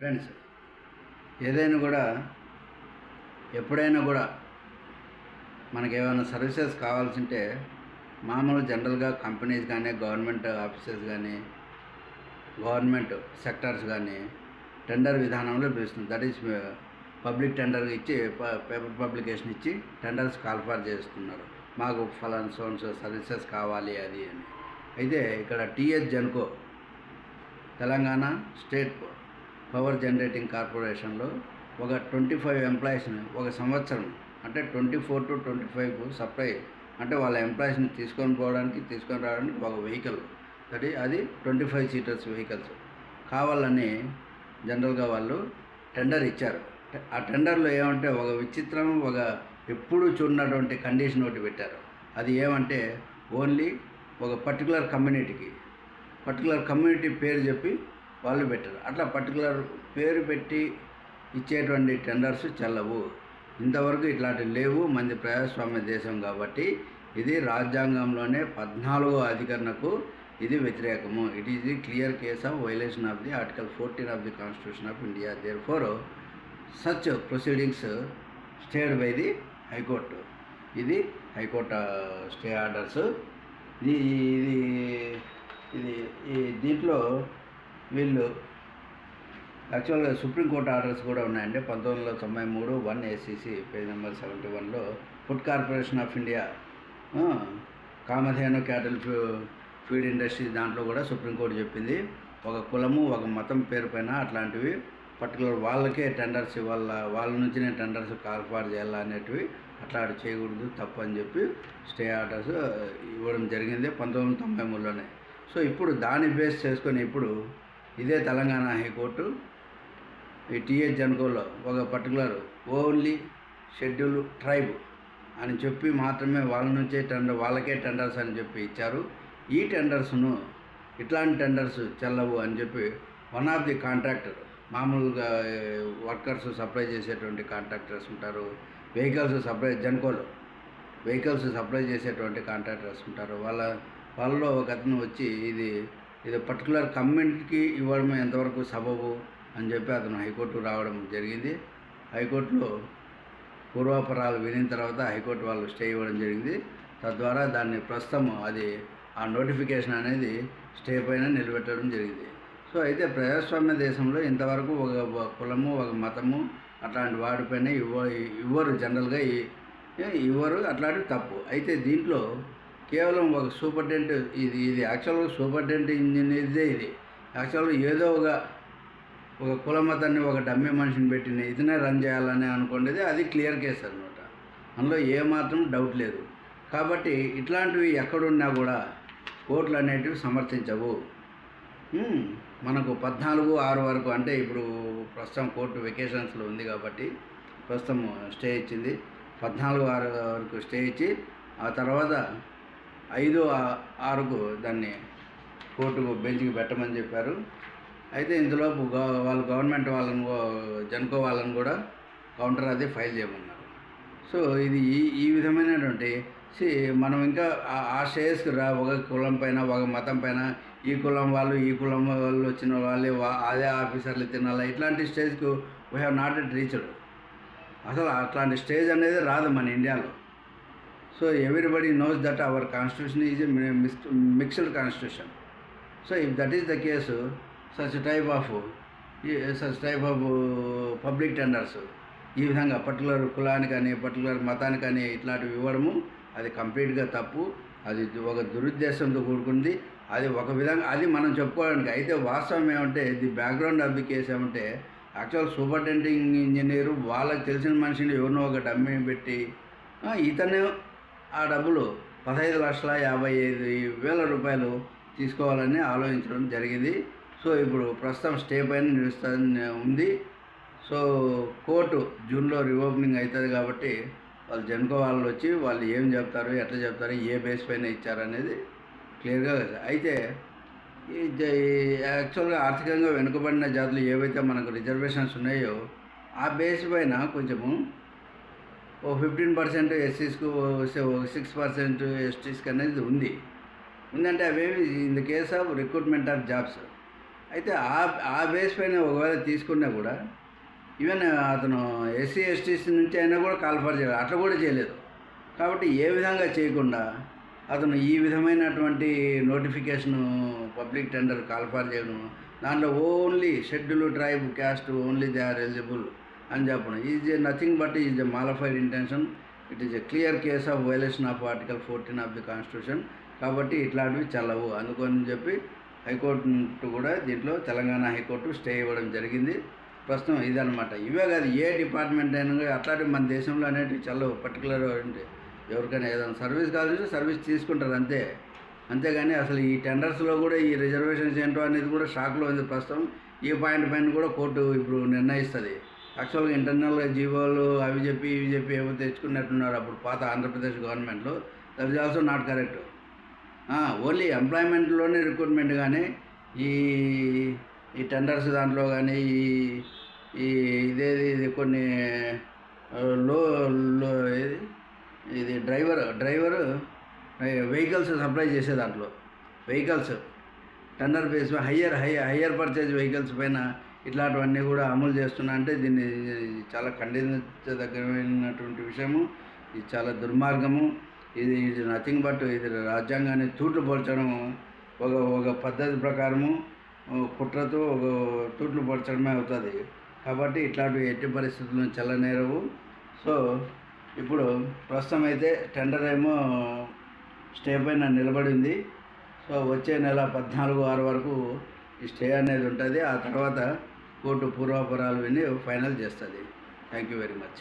Friends ఏదైనా కూడా ఎప్పుడైనా కూడా మనకి ఏమైనా సర్వీసెస్ కావాల్సింటే మామూలు జనరల్గా కంపెనీస్ కానీ గవర్నమెంట్ ఆఫీసెస్ కానీ గవర్నమెంట్ సెక్టర్స్ కానీ టెండర్ విధానంలో పిలుస్తుంది. దట్ ఈస్ పబ్లిక్ టెండర్ ఇచ్చి పేపర్ పబ్లికేషన్ ఇచ్చి టెండర్స్ కాల్ఫర్ చేస్తున్నారు. మాకు ఫలాన్ సోన్స్ సర్వీసెస్ కావాలి అది అని. అయితే ఇక్కడ TS Genco Telangana state power generating కార్పొరేషన్లో ఒక ట్వంటీ ఫైవ్ ఎంప్లాయీస్ని ఒక సంవత్సరం అంటే twenty four to twenty five supply అంటే వాళ్ళ ఎంప్లాయీస్ని తీసుకొని పోవడానికి తీసుకొని రావడానికి ఒక వెహికల్. అది అది ట్వంటీ ఫైవ్ సీటర్స్ వెహికల్స్. కావాలని జనరల్గా వాళ్ళు టెండర్ ఇచ్చారు. ఆ టెండర్లో ఏమంటే ఒక విచిత్రం ఒక ఎప్పుడు చూడనటువంటి కండిషన్ ఒకటి పెట్టారు. అది ఏమంటే ఓన్లీ ఒక పర్టికులర్ కమ్యూనిటీకి. పర్టికులర్ కమ్యూనిటీ పేరు చెప్పి వాళ్ళు పెట్టారు. అట్లా పర్టికులర్ పేరు పెట్టి ఇచ్చేటువంటి టెండర్స్ చెల్లవు. ఇంతవరకు ఇట్లాంటివి లేవు. మంది ప్రజాస్వామ్య దేశం కాబట్టి ఇది రాజ్యాంగంలోనే పద్నాలుగో అధికరణకు ఇది వ్యతిరేకము. It is the clear case of violation of the article fourteen of the constitution of India therefore such proceedings stayed by the high court ఇది హైకోర్టు స్టే ఆర్డర్స్. ఇది ఇది ఇది ఈ దీంట్లో వీళ్ళు యాక్చువల్గా సుప్రీంకోర్టు ఆర్డర్స్ కూడా ఉన్నాయండి. పంతొమ్మిది వందల తొంభై మూడు one ACC page number seventy వన్లో food corporation of India Kamadhenu cattle few feed industry దాంట్లో కూడా సుప్రీంకోర్టు చెప్పింది. ఒక కులము ఒక మతం పేరు పైన అట్లాంటివి పర్టికులర్ వాళ్ళకే టెండర్స్ ఇవ్వాల వాళ్ళ నుంచినే టెండర్స్ కాల్ఫార్ చేయాలా అనేటివి అట్లా చేయకూడదు తప్పు అని చెప్పి స్టే ఆర్డర్స్ ఇవ్వడం జరిగింది పంతొమ్మిది వందల తొంభై మూడులోనే. సో ఇప్పుడు దాన్ని బేస్ చేసుకొని ఇప్పుడు ఇదే తెలంగాణ హైకోర్టు. ఈ టీహెచ్ జన్కోలో ఒక పర్టికులర్ ఓన్లీ షెడ్యూల్ ట్రైబ్ అని చెప్పి మాత్రమే వాళ్ళ నుంచే టెండర్ వాళ్ళకే టెండర్స్ అని చెప్పి ఇచ్చారు. ఈ టెండర్స్ను ఇట్లాంటి టెండర్స్ చెల్లవు అని చెప్పి వన్ ఆఫ్ ది కాంట్రాక్టర్ మామూలుగా వర్కర్స్ సప్లై చేసేటువంటి కాంట్రాక్టర్స్ ఉంటారు. వెహికల్స్ సప్లై జన్కోలో వెహికల్స్ సప్లై చేసేటువంటి కాంట్రాక్టర్స్ ఉంటారు. వాళ్ళ వాళ్ళలో ఒక అతను వచ్చి ఇది ఇది పర్టికులర్ కమ్యూనిటీకి ఇవ్వడం ఎంతవరకు సబబు అని చెప్పి అతను హైకోర్టు రావడం జరిగింది. హైకోర్టులో పూర్వాపరాలు వినిన తర్వాత హైకోర్టు వాళ్ళు స్టే ఇవ్వడం జరిగింది. తద్వారా దాన్ని ప్రస్తుతం అది ఆ నోటిఫికేషన్ అనేది స్టే పైన నిలబెట్టడం జరిగింది. సో అయితే ప్రజాస్వామ్య దేశంలో ఇంతవరకు ఒక కులము ఒక మతము అట్లాంటి వాడిపైన ఇవ్వ ఇవ్వరు జనరల్గా ఇవ్వరు అట్లాంటివి తప్పు. అయితే దీంట్లో కేవలం ఒక సూపర్టెంట్ ఇది ఇది యాక్చువల్గా సూపర్టెంట్ ఇంజనీర్దే ఇది. యాక్చువల్గా ఏదో ఒక ఒక కులమతాన్ని ఒక డమ్మి మనిషిని పెట్టిన ఇతనే రన్ చేయాలని అనుకునేది అది క్లియర్ కేసు అనమాట అందులో ఏమాత్రం డౌట్ లేదు. కాబట్టి ఇట్లాంటివి ఎక్కడున్నా కూడా కోర్టులు అనేటివి సమర్థించవు. మనకు పద్నాలుగు ఆరు వరకు అంటే ఇప్పుడు ప్రస్తుతం కోర్టు వెకేషన్స్లో ఉంది కాబట్టి ప్రస్తుతం స్టే ఇచ్చింది. పద్నాలుగు ఆరు వరకు స్టే ఇచ్చి ఆ తర్వాత ఐదు ఆరుకు దాన్ని కోర్టుకు బెంచ్కి పెట్టమని చెప్పారు. అయితే ఇందులోపు గవ- వాళ్ళు గవర్నమెంట్ వాళ్ళని కూ- జన్కో వాళ్ళని కూడా కౌంటర్ అది ఫైల్ చేయమన్నారు. సో ఇది ఈ ఈ విధమైనటువంటి సి మనం ఇంకా ఆ- ఆ రా ఒక కులం పైన ఒక మతం పైన ఈ కులం వాళ్ళు ఈ కులం వాళ్ళు వచ్చిన వాళ్ళే వా- అదే ఆఫీసర్లు తినాలా ఇట్లాంటి స్టేజ్కు we have not yet reached. అసలు అట్లాంటి స్టేజ్ అనేది రాదు మన ఇండియాలో. So everybody knows that our constitution is mixed constitution so if that is the case such type of such type of public tenders ఈ విధంగా పర్టికులర్ కులానికి కానీ పర్టికులర్ మతానికి కానీ ఇట్లాంటివి ఇవ్వడము అది కంప్లీట్గా తప్పు. అది ఒక దురుద్దేశంతో కూడుకుంది. అది ఒక విధంగా అది మనం చెప్పుకోవడానికి అయితే వాస్తవం ఏమంటే the background of the case ఏమంటే యాక్చువల్ సూపరింటెండింగ్ ఇంజనీరు వాళ్ళకి తెలిసిన మనిషిని ఎవరినో ఒక డమ్మిని పెట్టి ఇతను ఆ డబ్బులు పదహైదు లక్షల యాభై ఐదు వేల రూపాయలు తీసుకోవాలని ఆలోచించడం జరిగింది. సో ఇప్పుడు ప్రస్తుతం స్టే పైన నిలుస్తా ఉంది. సో కోర్టు జూన్లో రీఓపెనింగ్ అవుతుంది కాబట్టి వాళ్ళు జన్కో వాళ్ళు వచ్చి వాళ్ళు ఏం చెప్తారు ఎట్లా చెప్తారు ఏ బేస్ పైన ఇచ్చారనేది క్లియర్గా అయితే ఈ జ- ఈ యాక్చువల్గా ఆర్థికంగా వెనుకబడిన జాతులు ఏవైతే మనకు రిజర్వేషన్స్ ఉన్నాయో ఆ బేస్ పైన కొంచెము ఓ ఫిఫ్టీన్ పర్సెంట్ ఎస్సీస్కు సిక్స్ పర్సెంట్ ఎస్టీస్కి అనేది ఉంది. ఉందంటే అవేవి in the case of recruitment of jobs. అయితే ఆ ఆ బేస్ పైన ఒకవేళ తీసుకున్నా కూడా ఈవెన్ అతను ఎస్సీ ఎస్టీస్ నుంచి అయినా కూడా కాల్ఫర్ చేయలేదు అట్లా కూడా చేయలేదు. కాబట్టి ఏ విధంగా చేయకుండా అతను ఈ విధమైనటువంటి నోటిఫికేషన్ పబ్లిక్ టెండర్ కాల్ఫర్ చేయడం దాంట్లో only schedule tribe caste only they are eligible. అని చెప్పడం is a nothing but is a malafide intention it is a clear case of violation of article fourteen of the constitution కాబట్టి ఇట్లాంటివి చల్లవు. అందుకని చెప్పి high court కూడా దీంట్లో తెలంగాణ హైకోర్టు స్టే ఇవ్వడం జరిగింది. ప్రస్తుతం ఇదనమాట ఇవే కాదు ఏ డిపార్ట్మెంట్ అయినా కూడా అట్లాంటివి మన దేశంలో అనేటివి చల్లవు. పర్టికులర్ ఎవరికైనా ఏదైనా సర్వీస్ కావాలంటే సర్వీస్ తీసుకుంటారు అంతే. అంతేగాని అసలు ఈ టెండర్స్లో కూడా ఈ రిజర్వేషన్స్ ఏంటో అనేది కూడా షాక్లో ఉంది ప్రస్తుతం. ఈ పాయింట్ పైన కూడా కోర్టు ఇప్పుడు నిర్ణయిస్తుంది. యాక్చువల్గా ఇంటర్నల్గా జీవోలు అవి చెప్పి ఇవి చెప్పి ఏవో తెచ్చుకున్నట్టున్నారు అప్పుడు పాత ఆంధ్రప్రదేశ్ గవర్నమెంట్లో. That is also not correct only ఎంప్లాయ్మెంట్లోనే recruitment కానీ ఈ ఈ టెండర్స్ దాంట్లో కానీ ఈ ఈ ఇదేది ఇది కొన్ని లో లో ఏది ఇది డ్రైవర్ డ్రైవర్ వెహికల్స్ సప్లై చేసే దాంట్లో. Vehicles tender base higher high higher purchase vehicles పైన ఇట్లాంటివన్నీ కూడా అమలు చేస్తున్నా అంటే దీన్ని చాలా ఖండించదగ్గమైనటువంటి విషయము. ఇది చాలా దుర్మార్గము. ఇది ఇది నథింగ్ బట్ ఇది రాజ్యాంగాన్ని తూట్లు పోల్చడం ఒక ఒక పద్ధతి ప్రకారము కుట్రతో ఒక తూట్లు పోల్చడమే అవుతుంది. కాబట్టి ఇట్లాంటివి ఎట్టి పరిస్థితులను చల్లనేరవు. సో ఇప్పుడు ప్రస్తుతం అయితే టెండర్ ఏమో స్టే పైన నిలబడింది. సో వచ్చే నెల పద్నాలుగు ఆరు వరకు ఈ స్టే అనేది ఉంటుంది. ఆ తర్వాత కోర్టు పూర్వాపరాలు విని ఫైనల్ చేస్తుంది. Thank you very much